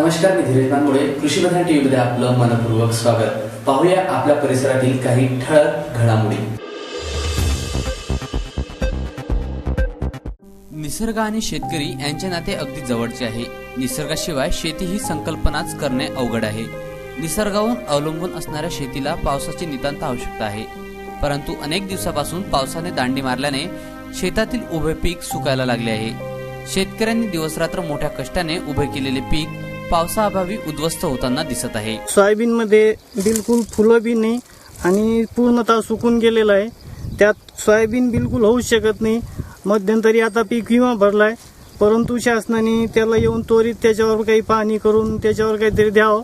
नमस्कार मी धीरज मानमुळे कृषी प्रधान टीव्ही मध्ये आपलं मनपूर्वक स्वागत. पाहूया आपल्या परिसरातील काही ठळक घडामोडी. निसर्ग आणि शेतकरी यांचे नाते अगदी जवळचे आहे. निसर्गाशिवाय शेती ही संकल्पनाच करणे अवघड आहे. निसर्गावरून अवलंबून असणाऱ्या शेतीला पावसाची नितांत आवश्यकता आहे. परंतु अनेक दिवसापासून पावसाने दांडी मारल्याने शेतातील उभे पीक सुकायला लागले आहे. शेतकऱ्यांनी दिवसरात्र मोठ्या कष्टाने उभे केलेले पीक पावसाअभावी उद्ध्वस्त होताना दिसत आहे. सोयाबीनमध्ये बिलकुल फुलं बी नाही आणि पूर्णतः सुकून गेलेलं आहे. त्यात सोयाबीन बिलकुल होऊ शकत नाही. मध्यंतरी आता पीक विमा भरलाय. परंतु शासनाने त्याला येऊन त्वरित त्याच्यावर काही पाहणी करून त्याच्यावर काहीतरी द्यावं.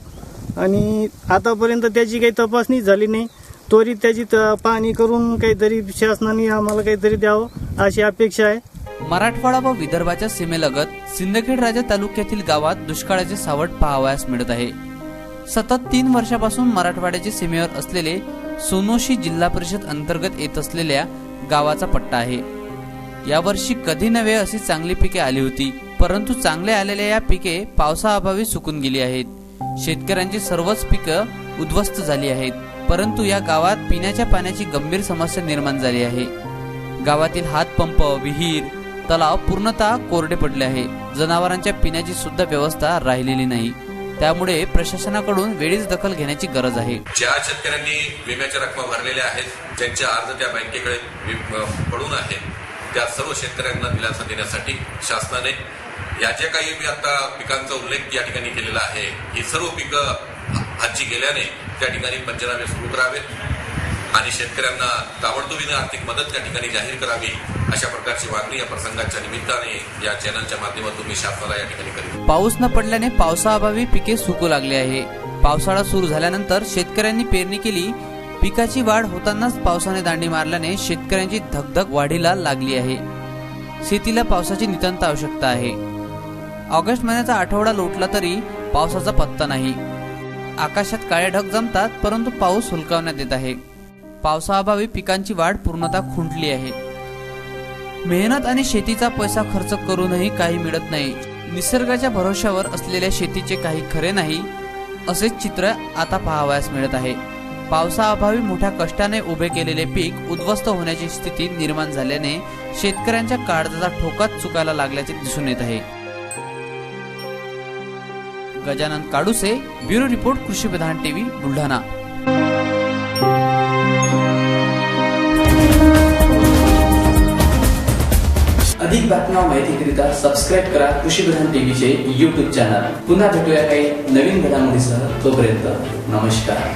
आणि आतापर्यंत त्याची काही तपासणी झाली नाही. त्वरित त्याची त- पाहणी करून काहीतरी शासनाने आम्हाला काहीतरी द्यावं अशी अपेक्षा आहे. मराठवाडा व विदर्भाच्या सीमेलगत सिंदखेड राजा तालुक्यातील गावात दुष्काळाचे सावट पाहावयास मिळत आहे. सतत तीन वर्षापासून मराठवाड्याच्या सीमेवर असलेले सोनोशी जिल्हा परिषद अंतर्गत येत असलेल्या गावाचा पट्टा आहे. यावर्षी कधी नव्हे अशी चांगली पिके आली होती परंतु चांगले आलेल्या या पिके पावसाअभावी सुकून गेली आहेत. शेतकऱ्यांची सर्वच पिकं उद्ध्वस्त झाली आहेत परंतु या गावात पिण्याच्या पाण्याची गंभीर समस्या निर्माण झाली आहे. गावातील हातपंप विहीर तलाव पूर्णतः कोरडे पडले आहे. जनावरांच्या पिण्याची सुद्धा व्यवस्था राहिलेली नाही. त्यामुळे प्रशासनाकडून वेळीच दखल घेण्याची गरज आहे. ज्या शेतकऱ्यांनी विम्याच्या रकमा भरलेल्या आहेत ज्यांचे अर्ज त्या बँकेकडे पडून आहेत त्या सर्व शेतकऱ्यांना दिलासा देण्यासाठी शासनाने या ज्या काही मी आता पिकांचा उल्लेख या ठिकाणी केलेला आहे. ही सर्व पिकं हातची गेल्याने त्या ठिकाणी पंचनामे सुरू करावेत. आणि शेतकऱ्यांना ताबडतोबीने आर्थिक मदत त्या ठिकाणी जाहीर करावी अशा प्रकारची मागणी या प्रसंगाच्या निमित्ताने या चॅनलच्या माध्यमातून मी शासनाला या ठिकाणी करीन पाऊस न पडल्याने पावसाअभावी पिके सुकू लागले आहे. पावसाळा सुरू झाल्यानंतर शेतकऱ्यांनी पेरणी केली. पिकाची वाढ होतानाच पावसाने दांडी मारल्याने शेतकऱ्यांची धगधग वाढीला लागली आहे. शेतीला पावसाची नितांत आवश्यकता आहे. ऑगस्ट महिन्याचा आठवडा लोटला तरी पावसाचा पत्ता नाही. आकाशात काळे ढग जमतात परंतु पाऊस हुलकावण्यात येत आहे. पावसाअभावी पिकांची वाढ पूर्णतः खुंटली आहे. मेहनत आणि शेतीचा पैसा खर्च करूनही काही मिळत नाही. निसर्गाच्या भरोश्यावर असलेल्या शेतीचे काही खरे नाही असेच चित्र आता पाहावयास मिळत आहे. पावसाअभावी मोठ्या कष्टाने उभे केलेले पीक उद्ध्वस्त होण्याची स्थिती निर्माण झाल्याने शेतकऱ्यांच्या काळजाचा ठोकाच चुकायला लागल्याचे दिसून येत आहे. Gajanan Kaduse bureau report Krishi Pradhan TV Buldhana. नाव माहितीकरिता सबस्क्राईब करा. कृषी प्रधान टीव्हीचे युट्यूब चॅनल पुन्हा भेटूया काही नवीन घडामोडीसह. तोपर्यंत नमस्कार.